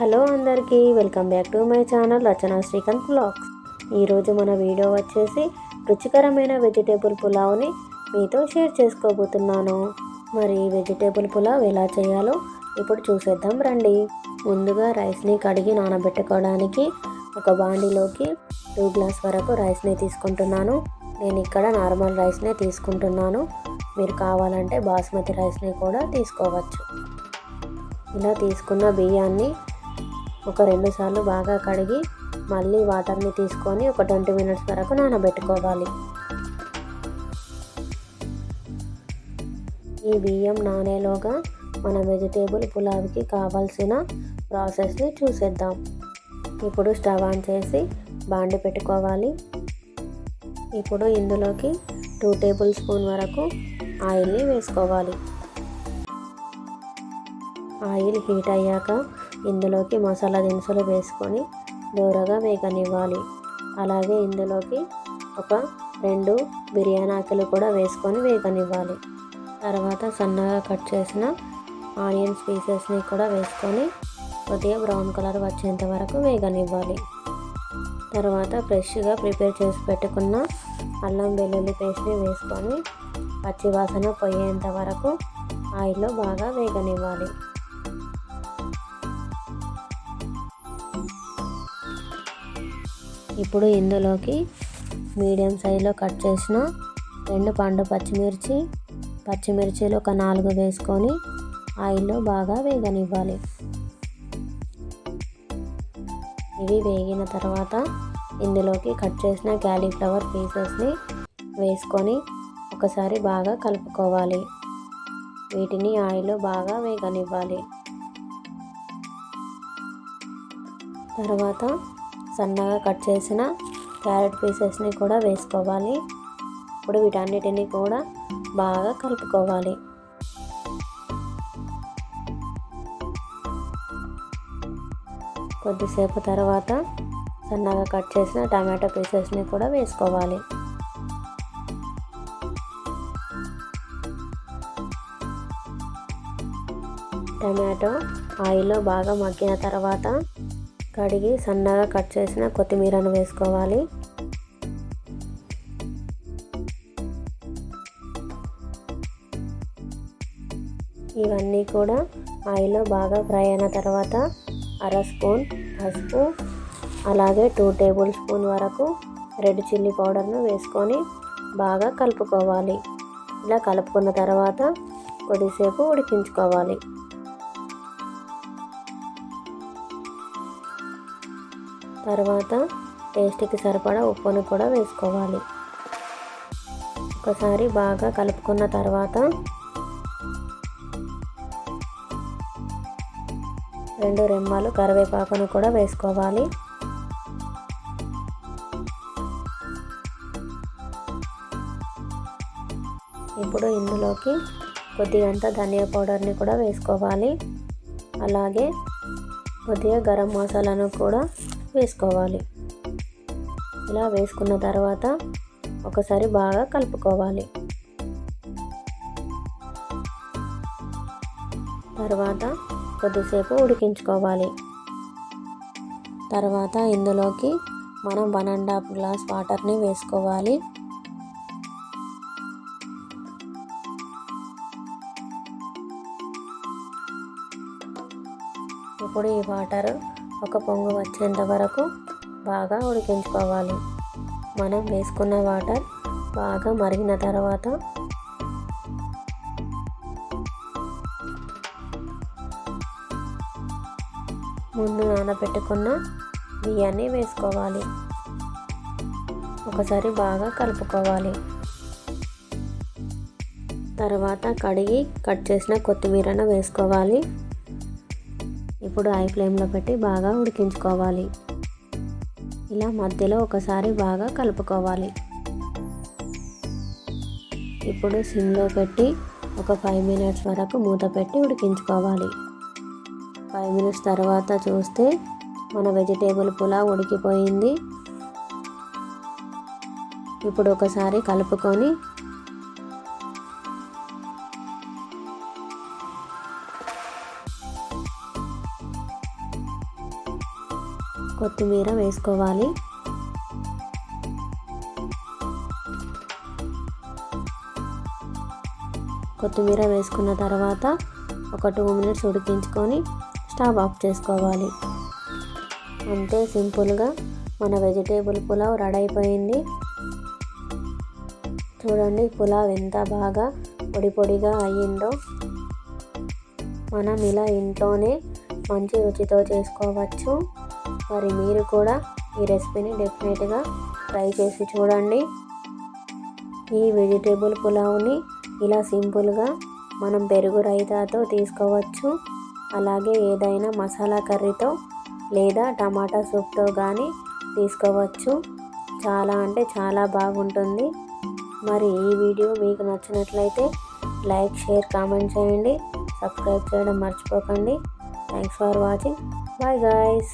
Hello అందరికీ welcome back to my channel Rachana Srikanth blogs. ఈరోజు మన వీడియో వచ్చేసి రుచికరమైన వెజిటేబుల్ పులావ్ని మీతో షేర్ చేసుకోబోతున్నాను. మరి వెజిటేబుల్ పులావ్ ఎలా చేయాలో ఇప్పుడు చూసేద్దాం రండి. ముందుగా రైస్ని కడిగి నానబెట్టుకోవడానికి ఒక బాండిలోకి టూ గ్లాస్ వరకు రైస్ని తీసుకుంటున్నాను. నేను ఇక్కడ నార్మల్ రైస్నే తీసుకుంటున్నాను. మీరు కావాలంటే బాస్మతి రైస్ని కూడా తీసుకోవచ్చు. ఇలా తీసుకున్న బియ్యాన్ని ఒక రెండు సార్లు బాగా కడిగి మళ్ళీ వాటర్ని తీసుకొని ఒక ట్వంటీ మినిట్స్ వరకు నానబెట్టుకోవాలి. ఈ బియ్యం నానేలోగా మన వెజిటేబుల్ పులావ్కి కావాల్సిన ప్రాసెస్ని చూసేద్దాం. ఇప్పుడు స్టవ్ ఆన్ చేసి బాండి పెట్టుకోవాలి. ఇప్పుడు ఇందులోకి టూ టేబుల్ స్పూన్ వరకు ఆయిల్ని వేసుకోవాలి. ఆయిల్ హీట్ అయ్యాక ఇందులోకి మసాలా దినుసులు వేసుకొని దూరగా వేగనివ్వాలి. అలాగే ఇందులోకి ఒక రెండు బిర్యానీ ఆకులు కూడా వేసుకొని వేగనివ్వాలి. తర్వాత సన్నగా కట్ చేసిన ఆనియన్స్ పీసెస్ని కూడా వేసుకొని కొద్దిగా బ్రౌన్ కలర్ వచ్చేంత వరకు వేగనివ్వాలి. తర్వాత ఫ్రెష్గా ప్రిపేర్ చేసి పెట్టుకున్న అల్లం వెల్లుల్లి పేస్ట్ని వేసుకొని పచ్చివాసన పోయేంత వరకు ఆయిల్లో బాగా వేగనివ్వాలి. ఇప్పుడు ఇందులోకి మీడియం సైజులో కట్ చేసిన రెండు పండు పచ్చిమిర్చి పచ్చిమిర్చిలు ఒక నాలుగు వేసుకొని ఆయిల్లో బాగా వేగనివ్వాలి. ఇవి వేగిన తర్వాత ఇందులోకి కట్ చేసిన క్యాలీఫ్లవర్ పీసెస్ని వేసుకొని ఒకసారి బాగా కలుపుకోవాలి. వీటిని ఆయిల్లో బాగా వేగనివ్వాలి. తర్వాత సన్నగా కట్ చేసిన క్యారెట్ పీసెస్ని కూడా వేసుకోవాలి. ఇప్పుడు వీటన్నిటిని కూడా బాగా కలుపుకోవాలి. కొద్దిసేపు తర్వాత సన్నగా కట్ చేసిన టమాటో పీసెస్ని కూడా వేసుకోవాలి. టమాటో ఆయిల్లో బాగా మగ్గిన తర్వాత కడిగి సన్నగా కట్ చేసిన కొత్తిమీరను వేసుకోవాలి. ఇవన్నీ కూడా ఆయిల్లో బాగా ఫ్రై అయిన తర్వాత అర స్పూన్ పసుపు అలాగే టూ టేబుల్ స్పూన్ వరకు రెడ్ చిల్లీ పౌడర్ను వేసుకొని బాగా కలుపుకోవాలి. ఇలా కలుపుకున్న తర్వాత కొద్దిసేపు ఉడికించుకోవాలి. తర్వాత టేస్ట్కి సరిపడా ఉప్పును కూడా వేసుకోవాలి. ఒకసారి బాగా కలుపుకున్న తర్వాత రెండు రెమ్మలు కరివేపాకును కూడా వేసుకోవాలి. ఇప్పుడు ఇందులోకి కొద్దిగంత ధనియా పౌడర్ని కూడా వేసుకోవాలి. అలాగే కొద్దిగా గరం మసాలాను కూడా వేసుకోవాలి. ఇలా వేసుకున్న తర్వాత ఒకసారి బాగా కలుపుకోవాలి. తర్వాత కొద్దిసేపు ఉడికించుకోవాలి. తర్వాత ఇందులోకి మనం వన్ అండ్ హాఫ్ గ్లాస్ వాటర్ని వేసుకోవాలి. ఇప్పుడు ఈ వాటర్ ఒక పొంగు వచ్చేంత వరకు బాగా ఉడికించుకోవాలి. మనం వేసుకున్న వాటర్ బాగా మరిగిన తర్వాత ముందు నానబెట్టుకున్న బియ్యాన్ని వేసుకోవాలి. ఒకసారి బాగా కలుపుకోవాలి. తర్వాత కడిగి కట్ చేసిన కొత్తిమీరను వేసుకోవాలి. ఇప్పుడు హై ఫ్లేమ్లో పెట్టి బాగా ఉడికించుకోవాలి. ఇలా మధ్యలో ఒకసారి బాగా కలుపుకోవాలి. ఇప్పుడు సిమ్లో పెట్టి ఒక ఫైవ్ మినిట్స్ వరకు మూత పెట్టి ఉడికించుకోవాలి. ఫైవ్ మినిట్స్ తర్వాత చూస్తే మన వెజిటేబుల్ పులావ్ ఉడికిపోయింది. ఇప్పుడు ఒకసారి కలుపుకొని కొత్తిమీర వేసుకోవాలి. కొత్తిమీర వేసుకున్న తర్వాత ఒక టూ మినిట్స్ ఉడికించుకొని స్టవ్ ఆఫ్ చేసుకోవాలి. అంతే సింపుల్గా మన వెజిటేబుల్ పులావ్ రెడీ అయిపోయింది చూడండి పులావ్ ఎంత బాగా పొడి పొడిగా అయ్యిందో. మనం ఇలా ఇంట్లోనే మంచి రుచితో చేసుకోవచ్చు. మరి మీరు కూడా ఈ రెసిపీని డెఫినెట్గా ట్రై చేసి చూడండి. ఈ వెజిటేబుల్ పులావ్ని ఇలా సింపుల్గా మనం పెరుగు రైతాతో తీసుకోవచ్చు. అలాగే ఏదైనా మసాలా కర్రీతో లేదా టమాటా సూప్తో కానీ తీసుకోవచ్చు. చాలా అంటే చాలా బాగుంటుంది. మరి ఈ వీడియో మీకు నచ్చినట్లయితే లైక్ షేర్ కామెంట్ చేయండి. సబ్స్క్రైబ్ చేయడం మర్చిపోకండి. Thanks for watching. Bye guys.